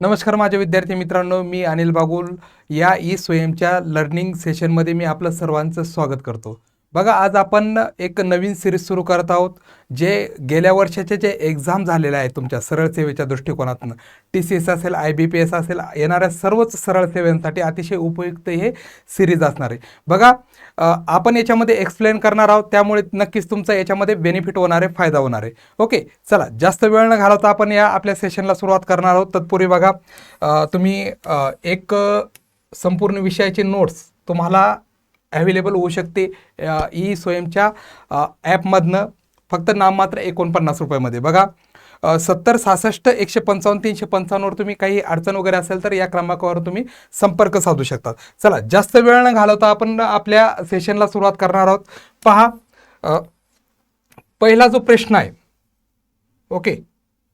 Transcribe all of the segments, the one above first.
नमस्कार माझ्या विद्यार्थी मित्रांनो मी अनिल बागुल. या ई स्वयंच्या लर्निंग सेशनमध्ये मी आपलं सर्वांचं स्वागत करतो. बघा आज आपण एक नवीन सिरीज सुरू करत आहोत जे गेल्या वर्षाचे जे एक्झाम झालेले आहेत तुमच्या सरळ सेवेच्या दृष्टिकोनातून टी सी एस असेल आय बी पी एस असेल येणाऱ्या सर्वच सरळ सेवेंसाठी अतिशय उपयुक्त हे सिरीज असणार आहे. बघा आपण याच्यामध्ये एक्सप्लेन करणार आहोत त्यामुळे नक्कीच तुमचा याच्यामध्ये बेनिफिट होणार आहे फायदा होणार आहे. ओके चला जास्त वेळ न घालवता आपण या आपल्या सेशनला सुरुवात करणार आहोत. तत्पूर्वी बघा तुम्ही एक संपूर्ण विषयाची नोट्स तुम्हाला ॲवेलेबल होऊ शकते. ई स्वयंच्या ॲपमधनं फक्त नाममात्र एकोणपन्नास रुपयामध्ये. बघा सत्तर सहासष्ट एकशे पंचावन्न तीनशे पंचावन्नवर तुम्ही काही अडचण वगैरे असेल तर या क्रमांकावर तुम्ही संपर्क साधू शकतात चला जास्त वेळ न घालवता आपण आपल्या सेशनला सुरुवात करणार आहोत. पहा पहिला जो प्रश्न आहे ओके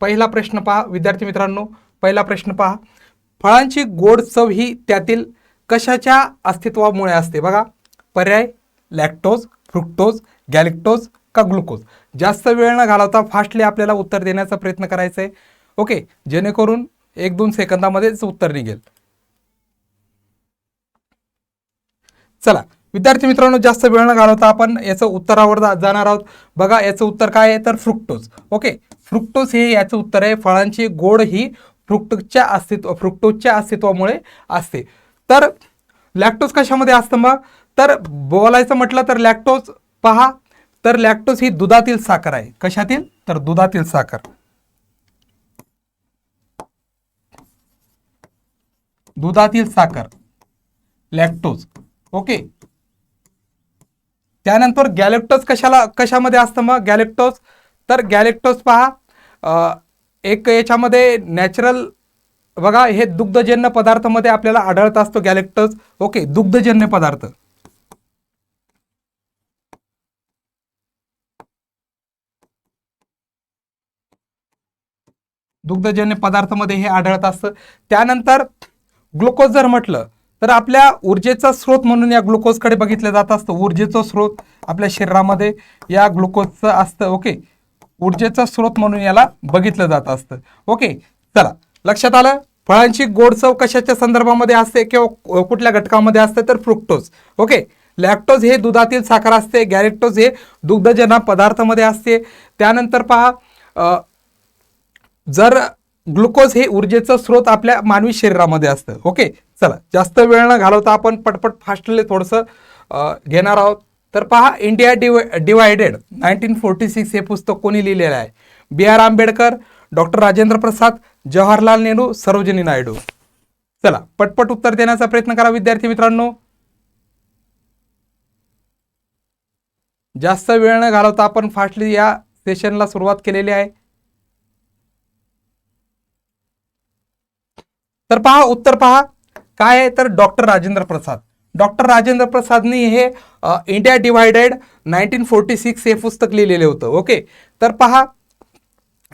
पहिला प्रश्न पहा विद्यार्थी मित्रांनो पहिला प्रश्न पहा. फळांची गोड चव ही त्यातील कशाच्या अस्तित्वामुळे असते? बघा पर्याय लॅक्टोज फ्रुक्टोज गॅलेक्टोज का ग्लुकोज जास्त वेळ न घालवता फास्टली आपल्याला उत्तर देण्याचा प्रयत्न करायचा आहे ओके जेणेकरून एक दोन सेकंदामध्येच उत्तर निघेल. चला विद्यार्थी मित्रांनो जास्त वेळ न घालवता आपण याचं उत्तरावर जाणार आहोत. बघा याचं उत्तर काय आहे? तर फ्रुक्टोज ओके फ्रुक्टोज हे याचं उत्तर आहे. फळांची गोड ही फ्रुक्टोजच्या अस्तित्व फ्रुक्टोजच्या अस्तित्वामुळे असते. तर लॅक्टोज कशामध्ये असतं मग? तर बोलायचं म्हटलं तर लॅक्टोज पहा. तर लॅक्टोज ही दुधातील साखर आहे. कशातील? तर दुधातील साखर. दुधातील साखर. लॅक्टोज ओके त्यानंतर गॅलेक्टोज कशाला कशामध्ये असतं मग गॅलेक्टोज तर गॅलेक्टोज पहा. एक याच्यामध्ये नॅचरल बघा हे दुग्धजन्य पदार्थामध्ये आपल्याला आढळत असतो गॅलेक्टोज ओके दुग्धजन्य पदार्थ. दुग्धजन्य पदार्थामध्ये हे आढळत असतं. त्यानंतर ग्लुकोज जर म्हटलं तर आपल्या ऊर्जेचा स्रोत म्हणून या ग्लुकोजकडे बघितलं जात असतं. ऊर्जेचा स्रोत आपल्या शरीरामध्ये या ग्लुकोजचं असतं. ओके? ऊर्जेचा स्रोत म्हणून याला बघितलं जात असतं. ओके? चला लक्षात आलं? फळांची गोड चव कशाच्या संदर्भामध्ये असते किंवा कुठल्या घटकामध्ये असते? तर फ्रुक्टोज. ओके? लॅक्टोज हे दुधातील साखर असते. गॅरेक्टोज हे दुग्धजन्य पदार्थामध्ये असते. त्यानंतर पहा जर ग्लुकोज हे ऊर्जेचं स्रोत आपल्या मानवी शरीरामध्ये असतं ओके? चला जास्त वेळ न घालवता आपण पटपट फास्टली थोडंसं घेणार आहोत. तर पहा India div divided nineteen forty six हे पुस्तक कोणी लिहिलेलं आहे? B R Ambedkar doctor Rajendra Prasad Jawaharlal Nehru Sarojini Naidu. चला पटपट उत्तर देण्याचा प्रयत्न करा विद्यार्थी मित्रांनो. जास्त वेळ न घालवता आपण फास्टली या सेशनला सुरुवात केलेली आहे. तर पहा उत्तर पहा. काय आहे? तर डॉक्टर राजेंद्र प्रसाद. डॉक्टर राजेंद्र प्रसादनी हे India divided nineteen forty six हे पुस्तक लिहिलेले होतं. ओके? तर पहा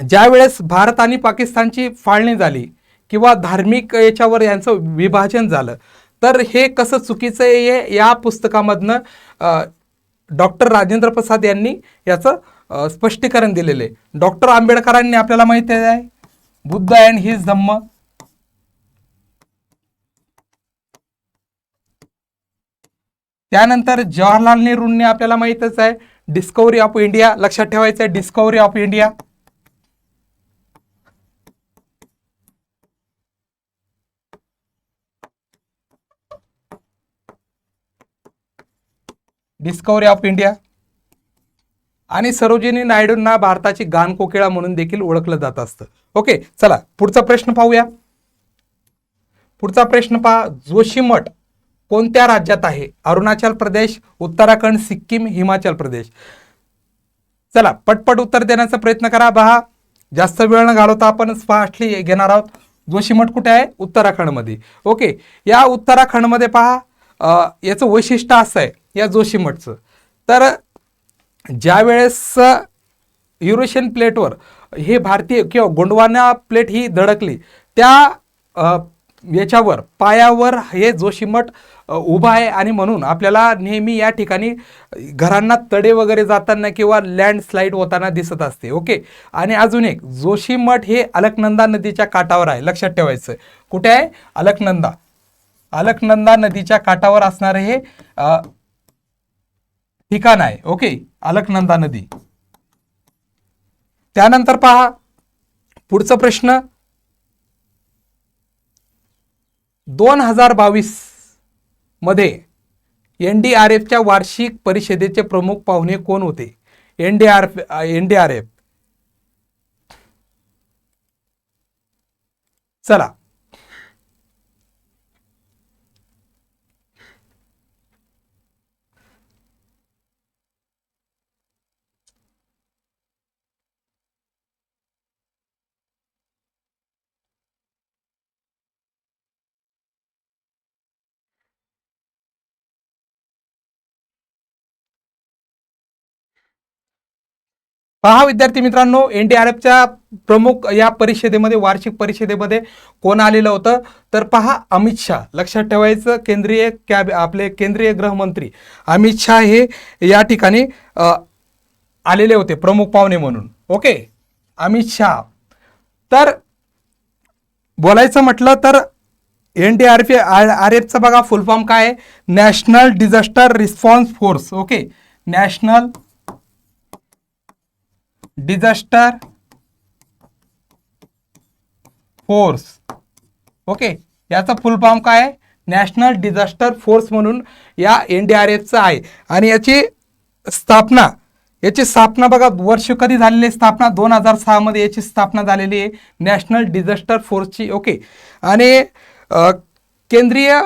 ज्यावेळेस भारत आणि पाकिस्तानची फाळणी झाली किंवा धार्मिक याच्यावर यांचं विभाजन झालं तर हे कसं चुकीचं आहे या पुस्तकामधनं डॉक्टर राजेंद्र प्रसाद यांनी याचं स्पष्टीकरण दिलेलं आहे. डॉक्टर आंबेडकरांनी आपल्याला माहिती आहे? Buddha and his Dhamma. त्यानंतर जवाहरलाल नेहरूंनी आपल्याला माहितच आहे डिस्कवरी ऑफ इंडिया लक्षात ठेवायचं आहे Discovery of India Discovery of India आणि सरोजिनी नायडूंना भारताची गान कोकिळा म्हणून देखील ओळखलं जात असतं. ओके चला पुढचा प्रश्न पाहूया. पुढचा प्रश्न पहा जोशीमठ. कोणत्या राज्यात आहे? अरुणाचल प्रदेश उत्तराखंड सिक्कीम हिमाचल प्रदेश. चला पटपट उत्तर देण्याचा प्रयत्न करा. पहा जास्त वेळ न घालवता आपण फास्टली घेणार आहोत. जोशीमठ कुठे आहे? उत्तराखंडमध्ये. ओके या उत्तराखंडमध्ये पहा याचं वैशिष्ट्य असं आहे या जोशीमठचं तर ज्या वेळेस युरोशियन प्लेटवर हे भारतीय किंवा गोंडवाना प्लेट ही धडकली त्या याच्यावर पायावर हे जोशीमठ उभा आहे आणि म्हणून आपल्याला नेहमी या ठिकाणी घरांना तडे वगैरे जाताना किंवा लँडस्लाईड होताना दिसत असते ओके? आणि अजून एक जोशी मठ हे अलकनंदा नदीच्या काठावर आहे लक्षात ठेवायचं. कुठे आहे? अलकनंदा. अलकनंदा नदीच्या काठावर असणारे हे ठिकाण आहे ओके? अलकनंदा नदी. त्यानंतर पहा पुढचा प्रश्न. दोन हजार बावीस मध्ये एन डी आर एफच्या वार्षिक परिषदेचे प्रमुख पाहुणे कोण होते? N D R N D R F. चला. पहा विद्यार्थी मित्रांनो एन डी आर एफच्या प्रमुख या परिषदेमध्ये वार्षिक परिषदेमध्ये कोण आलेलं होतं? तर पहा अमित शहा. लक्षात ठेवायचं केंद्रीय कॅब आपले केंद्रीय गृहमंत्री अमित शहा हे या ठिकाणी आलेले होते प्रमुख पाहुणे म्हणून. ओके? अमित शहा. तर बोलायचं म्हटलं तर N D R P R R एफचा बघा फुल फॉर्म काय आहे? National disaster response force okay? National disaster force okay याचा फुल फॉर्म काय आहे? नॅशनल डिझास्टर फोर्स म्हणून या एन डी आर एफचं आहे. आणि याची स्थापना याची स्थापना बघा वर्ष कधी झालेली आहे स्थापना? दोन हजार सहामध्ये याची स्थापना झालेली आहे. नॅशनल डिझास्टर फोर्सची ओके आणि केंद्रीय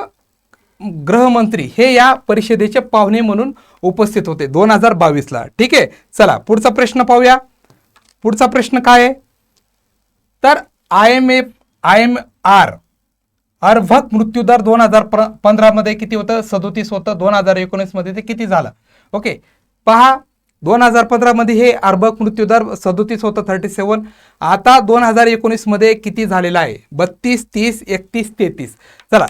गृहमंत्री हे या परिषदेचे पाहुणे म्हणून उपस्थित होते दोन हजार बावीसला. ठीक आहे? चला पुढचा प्रश्न पाहूया. पुढचा प्रश्न काय? आहे तर I M F I M R अर्भक मृत्यूदर दोन हजार पंधरामध्ये किती होतं? सदोतीस होतं. दोन हजार एकोणीसमध्ये ते किती झालं? ओके. पहा दोन हजार पंधरामध्ये हे अर्भक मृत्यूदर सदोतीस होतं थर्टी सेवन आता दोन हजार एकोणीसमध्ये किती झालेला आहे? बत्तीस तीस एकतीस तेहतीस. चला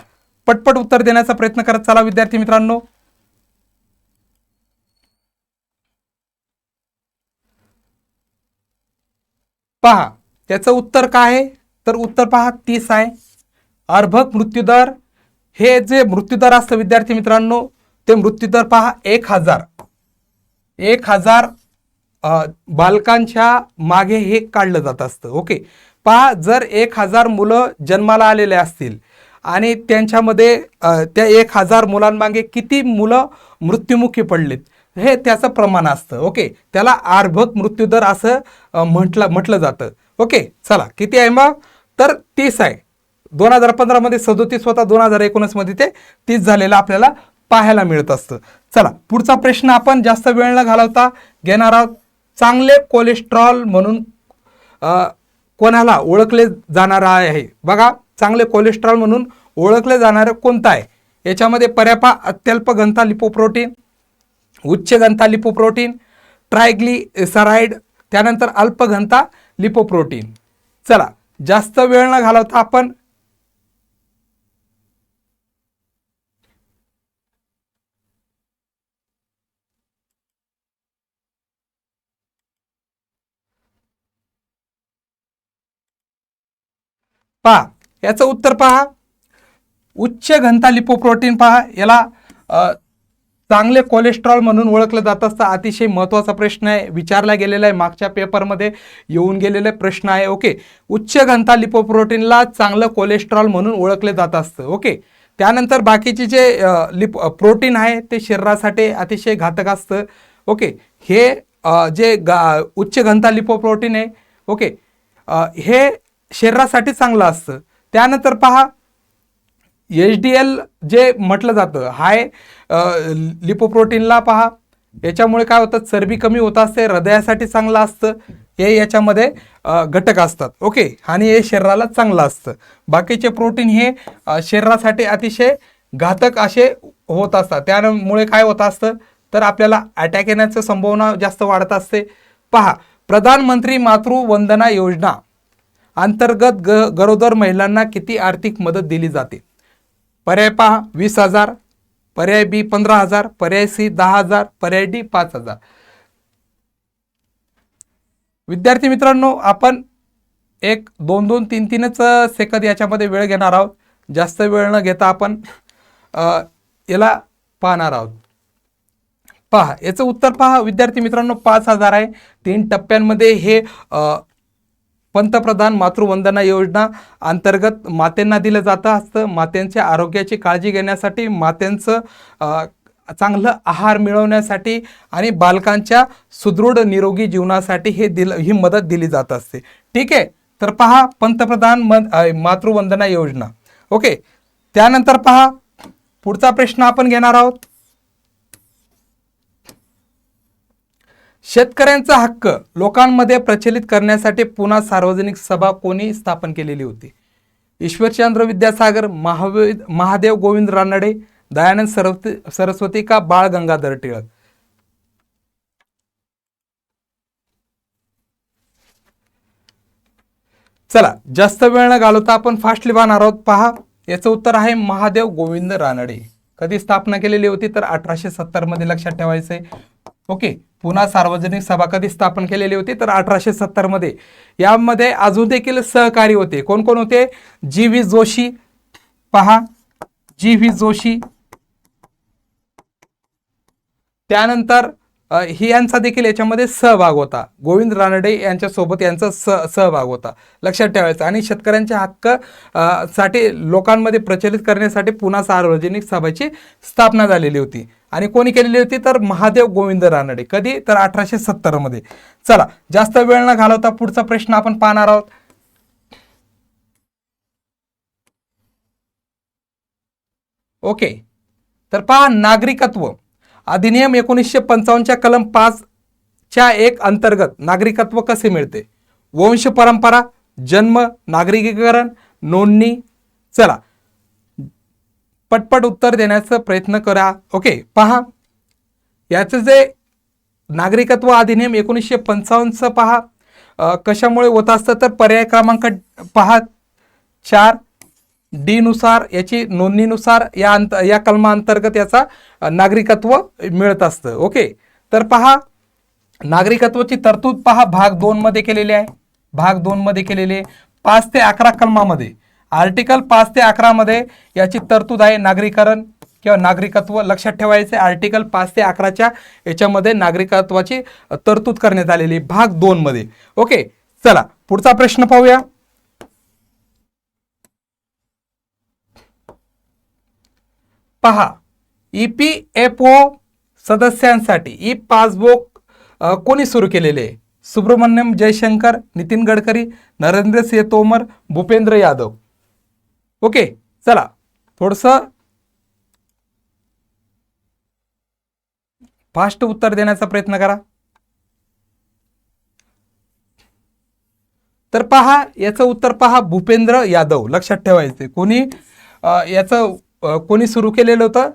पटपट उत्तर देण्याचा प्रयत्न करत चला विद्यार्थी मित्रांनो. पहा त्याचं उत्तर काय आहे? तर उत्तर पहा तीस आहे. अर्भक मृत्यूदर हे जे मृत्यूदर असतं विद्यार्थी मित्रांनो ते मृत्यूदर पहा एक हजार. एक हजार बालकांच्या मागे हे काढलं जात असतं ओके. पहा जर एक हजार मुलं जन्माला आलेले असतील आणि त्यांच्यामध्ये त्या एक हजार मुलांमागे किती मुलं मृत्युमुखी पडलेत? हे त्याचं प्रमाण असतं ओके? त्याला अर्भक मृत्यूदर असं म्हटलं म्हटलं जातं ओके? चला किती आहे मग? तर तीस आहे. दोन हजार पंधरामध्ये सदोतीस होता दोन हजार एकोणीसमध्ये ते तीस झालेलं आपल्याला पाहायला मिळत असतं. चला पुढचा प्रश्न आपण जास्त वेळ न घालवता घेणार आहोत. चांगले कोलेस्ट्रॉल म्हणून कोणाला ओळखले जाणार आहे? बघा चांगले कोलेस्ट्रॉल म्हणून ओळखले जाणारं कोणतं आहे? याच्यामध्ये पर्यापा अत्यल्प घनता लिपोप्रोटीन उच्च घनता लिपोप्रोटीन ट्रायग्लिसराईड त्यानंतर अल्प घनता लिपोप्रोटीन. चला जास्त वेळ न घालवता आपण पहा याचं उत्तर पहा. उच्च घनता लिपोप्रोटीन पहा याला चांगले कोलेस्ट्रॉल म्हणून ओळखलं जात असतं. अतिशय महत्त्वाचा प्रश्न आहे. विचारला गेलेला आहे. मागच्या पेपरमध्ये येऊन गेलेले प्रश्न आहे. ओके. उच्च घनता लिपोप्रोटीनला चांगलं कोलेस्ट्रॉल म्हणून ओळखले जात असतं. ओके. त्यानंतर बाकीचे जे लिप प्रोटीन आहे ते शरीरासाठी अतिशय घातक असतं. ओके. हे जे गा उच्च घनता लिपोप्रोटीन आहे. ओके. हे शरीरासाठी चांगलं असतं. त्यानंतर पहा एच डी एल जे म्हटलं जातं हाय लिपोप्रोटीनला पहा. याच्यामुळे काय होतं चरबी कमी होत असते हृदयासाठी चांगलं असतं हे याच्यामध्ये घटक असतात. ओके? आणि हे शरीराला चांगलं असतं. बाकीचे प्रोटीन हे शरीरासाठी अतिशय घातक असे होत असतात. त्यामुळे काय होत असतं तर आपल्याला अटॅक येण्याचं संभावना जास्त वाढत असते. पहा प्रधानमंत्री मातृवंदना योजना अंतर्गत ग गरोदर महिलांना किती आर्थिक मदत दिली जाते? पर्याय पहा वीस हजार पर्याय बी पंधरा हजार पर्याय सी दहा हजार पर्याय डी पाच हजार. विद्यार्थी मित्रांनो आपण एक दोन दोन तीन तीनच सेकंद याच्यामध्ये वेळ घेणार आहोत. जास्त वेळ न घेता आपण याला पाहणार आहोत. पहा याचं उत्तर पहा. विद्यार्थी मित्रांनो पाच हजार आहे. तीन टप्प्यांमध्ये हे पंतप्रधान मातृवंदना योजना अंतर्गत मातेंना दिलं जातं असतं. मात्यांच्या आरोग्याची काळजी घेण्यासाठी मात्यांचं चांगलं आहार मिळवण्यासाठी आणि बालकांच्या सुदृढ निरोगी जीवनासाठी हे दिल ही मदत दिली जात असते. ठीक आहे? तर पहा पंतप्रधान म मातृवंदना योजना. ओके? त्यानंतर पहा पुढचा प्रश्न आपण घेणार आहोत. शेतकऱ्यांचा हक्क लोकांमध्ये प्रचलित करण्यासाठी पुन्हा सार्वजनिक सभा कोणी स्थापन केलेली होती? ईश्वरचंद्र विद्यासागर महावे महादेव गोविंद रानडे दयानंद सरस्वती सरस्वती का बाळ गंगाधर टिळक? चला जास्त वेळ न घालवता आपण फास्टली पाहणार आहोत. पहा याचं उत्तर आहे महादेव गोविंद रानडे. कधी स्थापना केलेली होती तर अठराशे सत्तरमध्ये लक्षात ठेवायचंय. ओके पुन्हा सार्वजनिक सभा कधी स्थापन केलेली होती तर अठराशे सत्तरमध्ये. यामध्ये अजून देखील सहकारी होते. कोण कोण होते? G V Joshi. पहा जी व्ही जोशी. त्यानंतर ही यांचा देखील याच्यामध्ये सहभाग होता. गोविंद रानडे यांच्यासोबत यांचा सह सहभाग होता. लक्षात ठेवायचं. आणि शेतकऱ्यांचे हक्कसाठी लोकांमध्ये प्रचलित करण्यासाठी पुन्हा सार्वजनिक सभेची स्थापना झालेली होती. आणि कोणी केलेली होती? तर महादेव गोविंद रानडे. कधी? तर अठराशे सत्तरमध्ये. चला जास्त वेळ न घालवता पुढचा प्रश्न आपण पाहणार आहोत. ओके. तर पहा नागरिकत्व. अधिनियम एकोणीसशे पंचावन्नच्या कलम पाचच्या एक अंतर्गत नागरिकत्व कसे मिळते? वंश परंपरा जन्म नागरिकीकरण नोंदणी चला. पटपट उत्तर देण्याचा प्रयत्न करा. ओके पहा. याचं जे नागरिकत्व अधिनियम एकोणीसशे पंचावन्नचं पहा. कशामुळे होत असतं? तर पर्याय क्रमांक पहा. चार. डी नुसार याची नोंदणीनुसार या अंत या कलमाअंतर्गत याचा नागरिकत्व मिळत असतं. ओके? तर पहा नागरिकत्वाची तरतूद पहा भाग दोन मध्ये केलेली आहे. भाग दोन मध्ये आहे. पाच ते अकरा कलमामध्ये. आर्टिकल पाच ते अकरा मध्ये याची तरतूद आहे नागरीकरण किंवा नागरिकत्व लक्षात ठेवायचे. आर्टिकल पाच ते अकराच्या याच्यामध्ये नागरिकत्वाची तरतूद करण्यात आलेली आहे, भाग दोन मध्ये. ओके? चला पुढचा प्रश्न पाहूया. पहा. ई पी एफ ओ सदस्यांसाठी ई पासबुक कोणी सुरू केलेले? आहे सुब्रमण्यम जयशंकर नितीन गडकरी नरेंद्र सिंह तोमर भूपेंद्र यादव. ओके चला. थोडस फास्ट उत्तर देण्याचा प्रयत्न करा. तर पहा याचं उत्तर पहा भूपेंद्र यादव. लक्षात ठेवायचे कोणी? याचं कोणी सुरू केलेलं होतं?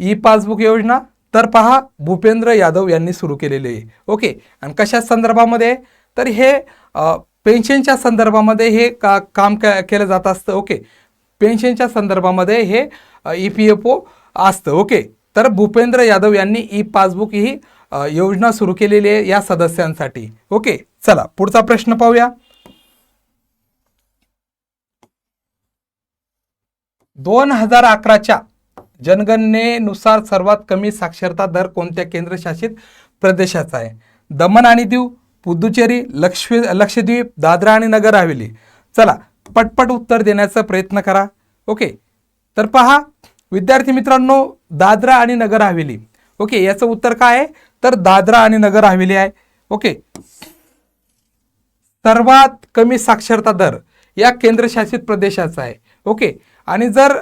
ई पासबुक योजना? तर पहा भूपेंद्र यादव यांनी सुरू केलेली आहे. ओके आणि कशा संदर्भामध्ये? तर हे पेन्शनच्या संदर्भामध्ये हे का काम के केलं जात असतं. ओके पेन्शनच्या संदर्भामध्ये हे ई पी एफ ओ असतं. ओके तर भूपेंद्र यादव यांनी ई पासबुक ही योजना सुरू केलेली आहे या सदस्यांसाठी. ओके चला पुढचा प्रश्न पाहूया. दोन हजार अकराच्या जनगणनेनुसार सर्वात कमी साक्षरता दर कोणत्या केंद्रशासित प्रदेशाचा आहे? दमण आणि दीव पुदुचेरी लक्ष लक्षद्वीप दादरा आणि नगर हवेली. चला पटपट उत्तर देण्याचा प्रयत्न करा. ओके तर पहा विद्यार्थी मित्रांनो दादरा आणि नगर हवेली. ओके याचं उत्तर काय आहे? तर दादरा आणि नगर हवेली आहे. ओके सर्वात कमी साक्षरता दर या केंद्रशासित प्रदेशाचा आहे. ओके आणि जर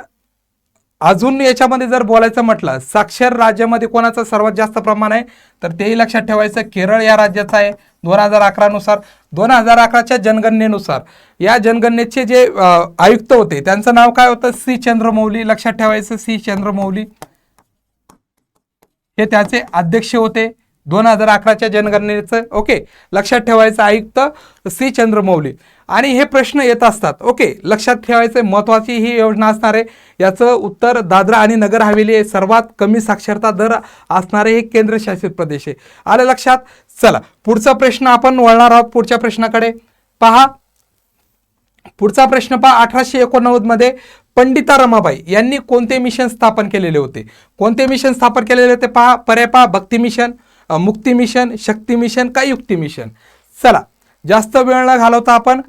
अजून याच्यामध्ये जर बोलायचं म्हटलं साक्षर राज्यामध्ये कोणाचं सर्वात जास्त प्रमाण आहे? तर तेही लक्षात ठेवायचं केरळ या राज्याचं आहे दोन हजार अकरानुसार दोन हजार अकराच्या जनगणनेनुसार. या जनगणनेचे जे आयुक्त होते त्यांचं नाव काय होतं? सी. चंद्रमौली. लक्षात ठेवायचं सी. चंद्रमौली. हे त्याचे अध्यक्ष होते. दोन हजार अकराच्या जनगणनेचं ओके. लक्षात ठेवायचं आयुक्त सी. चंद्रमौली. आणि हे प्रश्न येत असतात ओके. लक्षात ठेवायचं महत्वाची ही योजना असणार आहे. याचं उत्तर दादरा आणि नगर हवेली हे सर्वात कमी साक्षरता दर असणारे हे केंद्रशासित प्रदेश आहे. आलं लक्षात? चला. पुढचा प्रश्न आपण वळणार आहोत पुढच्या प्रश्नाकडे. पहा. पुढचा प्रश्न पहा अठराशे एकोणनव्वदमध्ये पंडिता रमाबाई यांनी कोणते मिशन स्थापन केलेले होते? कोणते मिशन स्थापन केलेले होते पहा? पर्याय पहा भक्ती मिशन. मुक्ती मिशन शक्ती मिशन का युक्ती मिशन. चला जास्त वेळ न घालवता आपण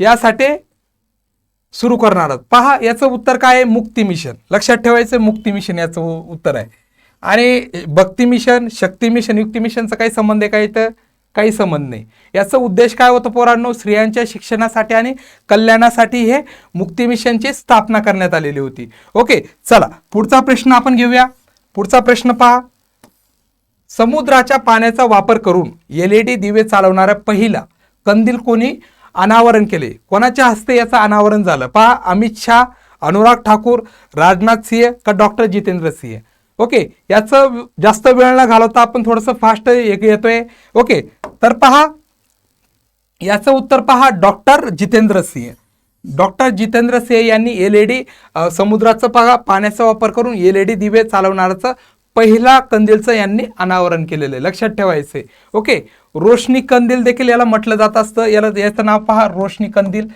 यासाठी सुरू करणार आहोत. पहा याचं उत्तर काय आहे? मुक्ती मिशन. लक्षात ठेवायचं मुक्ती मिशन याचं उत्तर आहे. आणि भक्ती मिशन शक्ती मिशन युक्ती मिशनचा काही संबंध आहे का तर काही संबंध नाही. याचा उद्देश काय होतं पोरांनो? स्त्रियांच्या शिक्षणासाठी आणि कल्याणासाठी हे मुक्ती मिशनची स्थापना करण्यात आलेली होती. ओके चला पुढचा प्रश्न आपण घेऊया. पुढचा प्रश्न पहा. समुद्राच्या पाण्याचा वापर करून एल ई डी दिवे चालवणारा पहिला कंदील कोणी? अनावरण केले. कोणाच्या हस्ते याचं अनावरण झालं? पहा अमित शहा अनुराग ठाकूर राजनाथ सिंह का डॉक्टर जितेंद्र सिंह? ओके याचं जास्त वेळ न घालवता आपण थोडंसं फास्ट येतोय ओके तर पहा याचं उत्तर पहा डॉक्टर जितेंद्र सिंह. डॉक्टर जितेंद्र सिंह यांनी एल ई डी समुद्राचं पहा पाण्याचा वापर करून एल ई डी दिवे चालवणाऱ्याचं पहिला कंदीलचं यांनी अनावरण केलेलं आहे. लक्षात ठेवायचं ओके? रोशनी कंदील देखील याला म्हटलं जात असतं. याला याचं नाव पहा रोशनी कंदील.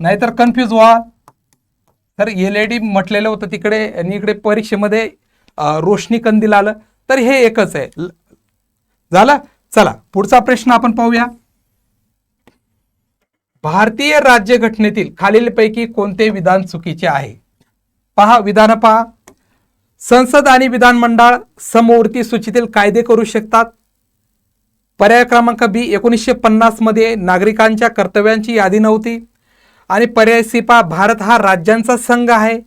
नाहीतर कन्फ्यूज व्हा. तर एल ई डी म्हटलेलं होतं तिकडे आणि इकडे परीक्षेमध्ये रोशनी कंदील आलं. तर हे एकच आहे. झालं? चला पुढचा प्रश्न आपण पाहूया. भारतीय राज्यघटनेतील खालीलपैकी कोणते विधान चुकीचे आहे? पहा विधान पहा. संसद आणि विधानमंडळ समवर्ती सूचीतील कायदे करू शकतात. पर्याय क्रमांक बी एकोणीसशे पन्नासमध्ये नागरिकांच्या कर्तव्यांची यादी नव्हती. आणि पर्याय सी पहा भारत हा राज्यांचा संघ आहे.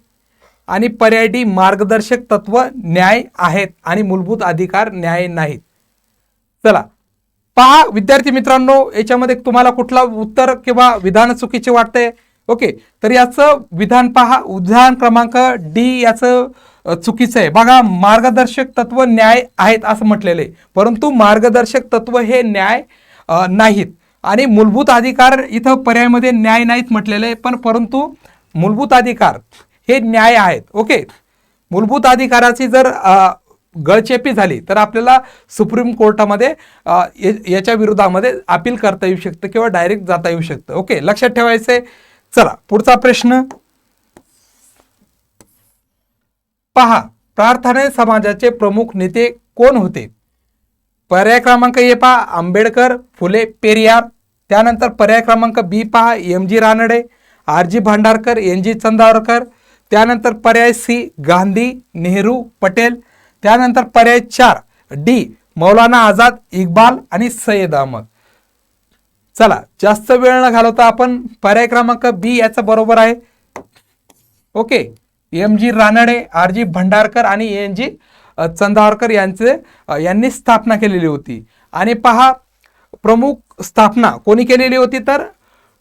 आणि पर्याय डी मार्गदर्शक तत्व न्याय आहेत आणि मूलभूत अधिकार न्याय नाहीत. चला पहा विद्यार्थी मित्रांनो याच्यामध्ये तुम्हाला कुठला उत्तर किंवा विधान चुकीचे वाटते ओके तर याचं विधान पहा. उदाहरण क्रमांक डी याचं चुकीचं आहे. बघा मार्गदर्शक तत्व न्याय आहेत असं म्हटलेलं आहे. परंतु मार्गदर्शक तत्व हे न्याय नाहीत. आणि मूलभूत अधिकार इथं पर्यायमध्ये न्याय नाहीत म्हटलेलं आहे. पण परंतु मूलभूत अधिकार हे न्याय आहेत. ओके मूलभूत अधिकाराची जर गळचेपी झाली तर आपल्याला सुप्रीम कोर्टामध्ये याच्या विरोधामध्ये अपील करता येऊ शकतं किंवा डायरेक्ट जाता येऊ शकतं. ओके लक्षात ठेवायचंय. चला पुढचा प्रश्न. पहा प्रार्थना समाजाचे प्रमुख नेते कोण होते? पर्याय क्रमांक ए पहा आंबेडकर फुले पेरियार. त्यानंतर पर्याय क्रमांक बी पहा M G Ranade R G Bhandarkar N G Chandavarkar. त्यानंतर पर्याय सी गांधी नेहरू पटेल. त्यानंतर पर्याय चार डी मौलाना आझाद इक्बाल आणि सय्यद अहमद. चला जास्त वेळ न घालवता आपण पर्याय क्रमांक बी याचा बरोबर आहे. Okay M G Ranade R G Bhandarkar आणि एन जी चंदावरकर यांचे यांनी स्थापना केलेली होती. आणि पहा प्रमुख स्थापना कोणी केलेली होती तर?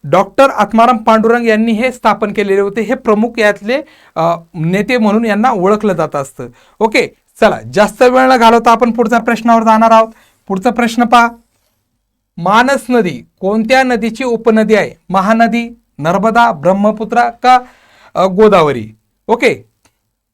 डॉक्टर आत्माराम पांडुरंग यांनी हे स्थापन केलेले होते. हे प्रमुख यातले नेते म्हणून यांना ओळखलं जात असतं. ओके चला जास्त वेळ न घालवता आपण पुढच्या प्रश्नावर जाणार आहोत. पुढचा प्रश्न पहा. मानस नदी कोणत्या नदीची उपनदी आहे? महानदी नर्मदा ब्रह्मपुत्रा का गोदावरी? ओके.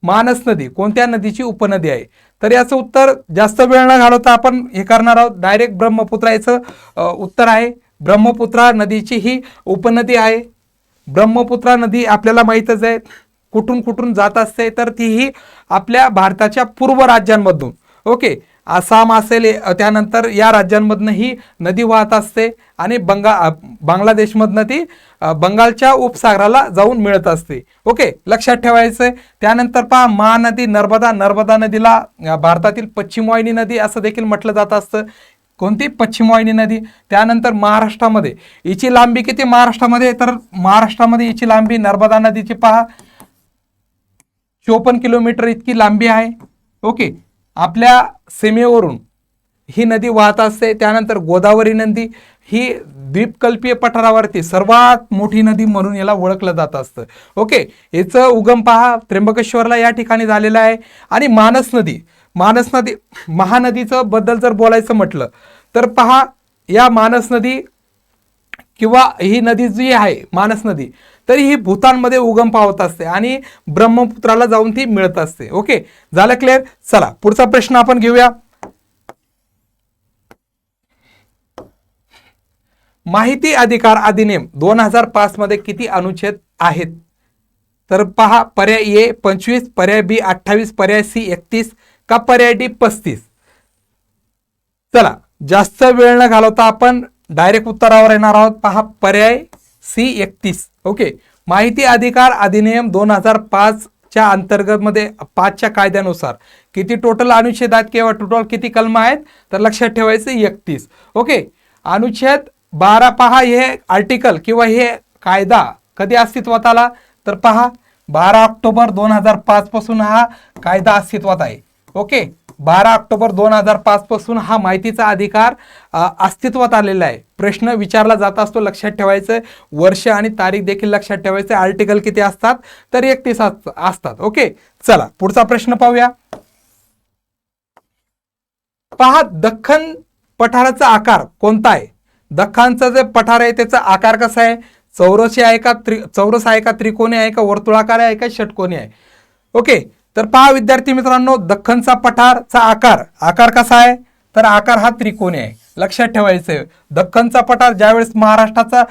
मानस नदी कोणत्या नदीची उपनदी आहे? तर याचं उत्तर जास्त वेळ न घालवता आपण हे करणार आहोत. डायरेक्ट ब्रह्मपुत्रा याचं उत्तर आहे. ब्रह्मपुत्रा नदीची ही उपनदी आहे. ब्रह्मपुत्रा नदी आपल्याला माहीतच आहे. कुठून कुठून जात असते तर तीही आपल्या भारताच्या पूर्व राज्यांमधून. ओके? आसाम असेल त्यानंतर या राज्यांमधनं ही नदी वाहत असते आणि बंगा बांगलादेशमधनं ती बंगालच्या उपसागराला जाऊन मिळत असते. ओके? लक्षात ठेवायचंय. त्यानंतर पहा महानदी नर्मदा नर्मदा नदीला भारतातील पश्चिम वाहिनी नदी असं देखील म्हटलं जात असतं. कोणती? पश्चिम वाहिनी नदी. त्यानंतर महाराष्ट्रामध्ये. हिची लांबी किती महाराष्ट्रामध्ये? तर महाराष्ट्रामध्ये हिची लांबी नर्मदा नदीची पहा चोपन्न किलोमीटर इतकी लांबी आहे. ओके. आपल्या सीमेवरून ही नदी वाहत असते त्यानंतर गोदावरी नदी ही द्वीपकल्पीय पठारावरती सर्वात मोठी नदी म्हणून याला ओळखलं जात असतं. ओके. याचं उगम पहा त्र्यंबकेश्वरला या ठिकाणी झालेलं आहे. आणि मानस नदी मानस नदी महानदीचं बद्दल जर बोलायचं म्हटलं तर पहा या मानस नदी किंवा ही नदी जी आहे मानस नदी तर ही भूतानमध्ये उगम पावत असते आणि ब्रह्मपुत्राला जाऊन ती मिळत असते. ओके? झालं क्लिअर चला पुढचा प्रश्न आपण घेऊया. माहिती अधिकार अधिनियम दोन हजार पाच मध्ये किती अनुच्छेद आहेत? तर पहा पर्याय ए पंचवीस पर्याय बी अठ्ठावीस पर्याय सी एकतीस का पर्याय डी पस्तीस? चला जास्त वेळ न घालवता आपण डायरेक्ट उत्तरावर येणार आहोत. पहा पर्याय सी एकतीस. ओके. माहिती अधिकार अधिनियम दोन हजार पाच च्या अंतर्गत मध्ये पाचच्या कायद्यानुसार किती टोटल अनुच्छेद आहेत किंवा टोटल किती कलम आहेत? तर लक्षात ठेवायचं एकतीस. ओके. अनुच्छेद बारा पहा हे आर्टिकल किंवा हे कायदा कधी अस्तित्वात आला? तर पहा बारा ऑक्टोबर दोन हजार पाच पासून हा कायदा अस्तित्वात आहे. ओके. बारा ऑक्टोबर दोन हजार पाच पासून हा माहितीचा अधिकार अस्तित्वात आलेला आहे. प्रश्न विचारला जात असतो लक्षात ठेवायचं वर्ष आणि तारीख देखील लक्षात ठेवायचं आर्टिकल किती असतात? तर एकतीस असतात. ओके? चला पुढचा प्रश्न पाहूया. पहा दख्खन पठाराचा आकार कोणता आहे? दख्खनचा जे पठार आहे त्याचा आकार कसा आहे? चौरसी आहे का त्रि चौरस आहे का त्रिकोणी आहे का? वर्तुळाकार आहे का? षटकोणी आहे. ओके? तर पहा विद्यार्थी मित्रांनो दख्खनचा पठारचा आकार. आकार कसा आहे? तर आकार हा त्रिकोणी आहे. लक्षात ठेवायचं आहे. दख्खनचा पठार ज्यावेळेस महाराष्ट्राचा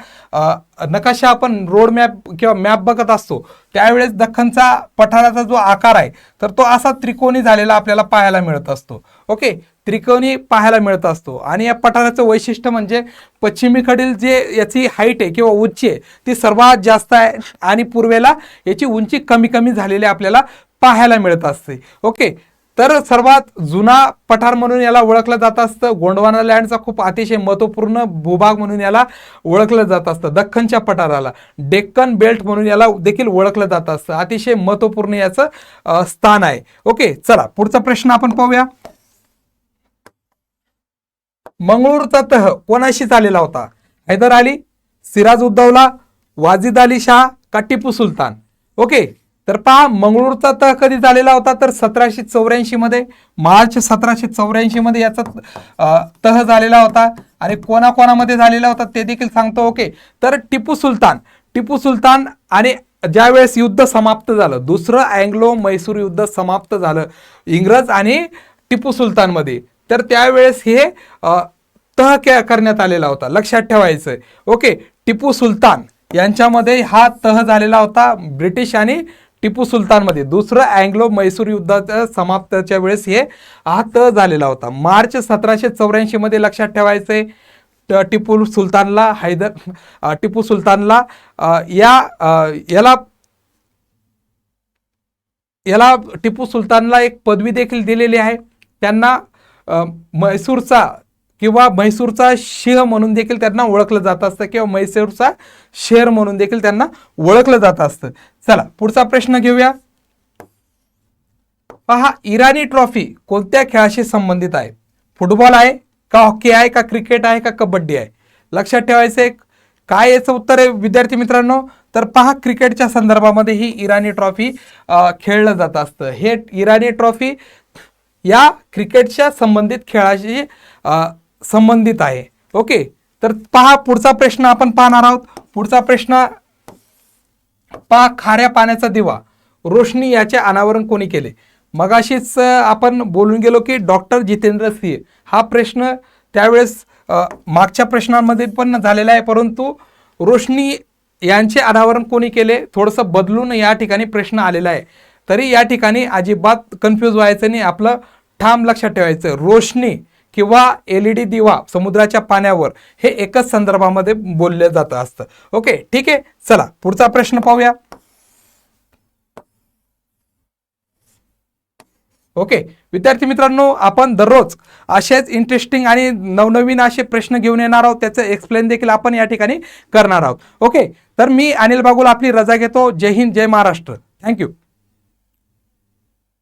नकाशा आपण रोड मॅप किंवा मॅप बघत असतो त्यावेळेस दख्खनचा पठाराचा जो आकार आहे तर तो असा त्रिकोणी झालेला आपल्याला पाहायला मिळत असतो. ओके? त्रिकोणी पाहायला मिळत असतो. आणि या पठाराचं वैशिष्ट्य म्हणजे पश्चिमेकडील जे याची हाईट आहे किंवा उंची आहे ती सर्वात जास्त आहे आणि पूर्वेला याची उंची कमी कमी झालेली आपल्याला पाहायला मिळत असते. ओके तर सर्वात जुना पठार म्हणून याला ओळखलं जात असतं. गोंडवाना लँडचा खूप अतिशय महत्त्वपूर्ण भूभाग म्हणून याला ओळखलं जात असतं. दख्खनच्या पठाराला. डेक्कन बेल्ट म्हणून याला देखील ओळखलं जात असतं. अतिशय महत्त्वपूर्ण याचं स्थान आहे. ओके चला पुढचा प्रश्न आपण पाहूया. मंगळूरचा तह कोणाशी चाललेला होता? हैदर अली सिराज उद्दौला वाजिद अली शाह का टिपू सुलतान? ओके तर पहा मंगळूरचा तह कधी झालेला होता? तर सतराशे चौऱ्याऐंशी मध्ये मार्च सतराशे चौऱ्याऐंशी मध्ये याचा तह झालेला होता. आणि कोणाकोणामध्ये झालेला होता ते देखील सांगतो ओके. तर टिपू सुलतान टिपू सुलतान आणि ज्यावेळेस युद्ध समाप्त झालं दुसरं अँग्लो मैसूर युद्ध समाप्त झालं इंग्रज आणि टिपू सुलतानमध्ये तर त्यावेळेस हे तह के- करण्यात आलेला होता. लक्षात ठेवायचं ओके टिपू सुलतान यांच्यामध्ये हा तह झालेला होता ब्रिटिश आणि टिपू सुलतानमध्ये. दुसरं अँग्लो मैसूर युद्धाच्या समाप्ताच्या वेळेस हे हा झालेला होता. मार्च सतराशे चौऱ्याऐंशीमध्ये लक्षात ठेवायचे टिपू सुलतानला हैदर टिपू सुलतानला या याला याला टिपू सुलतानला एक पदवी देखील दिलेली आहे. त्यांना मैसूरचा म्हैसूरचा किंवा म्हैसूरचा सिंह म्हणून देखील त्यांना ओळखलं जात असतं किंवा म्हैसूरचा शेर म्हणून देखील त्यांना ओळखलं जात असतं. चला पुढचा प्रश्न घेऊया. पहा इराणी ट्रॉफी कोणत्या खेळाशी संबंधित आहे? फुटबॉल आहे का हॉकी आहे का क्रिकेट आहे का कबड्डी आहे? लक्षात ठेवायचं आहे काय याचं उत्तर आहे विद्यार्थी मित्रांनो? तर पहा क्रिकेटच्या संदर्भामध्ये ही इराणी ट्रॉफी खेळलं जात असतं. हे इराणी ट्रॉफी या क्रिकेटच्या संबंधित खेळाशी संबंधित आहे. ओके? तर पहा पुढचा प्रश्न आपण पाहणार आहोत. पुढचा प्रश्न पहा खाऱ्या पाण्याचा दिवा. रोशनी याचे अनावरण कोणी केले? मगाशीच आपण बोलून गेलो की डॉक्टर जितेंद्र सिंह. हा प्रश्न त्यावेळेस मागच्या प्रश्नांमध्ये पण झालेला आहे परंतु रोशनी यांचे अनावरण कोणी केले? थोडंसं बदलून या ठिकाणी प्रश्न आलेला आहे. तरी या ठिकाणी अजिबात कन्फ्यूज व्हायचं नाही. आपलं ठाम लक्षात ठेवायचं. रोशनी किंवा एल ई डी दिवा समुद्राच्या पाण्यावर हे एकच संदर्भामध्ये बोललं जात असतं. ओके ठीक आहे? चला पुढचा प्रश्न पाहूया. ओके विद्यार्थी मित्रांनो आपण दररोज असेच इंटरेस्टिंग आणि नवनवीन असे प्रश्न घेऊन येणार आहोत. त्याचं एक्सप्लेन देखील आपण या ठिकाणी करणार आहोत. ओके तर मी अनिल बागुल आपली रजा घेतो. जय हिंद जय महाराष्ट्र. Thank you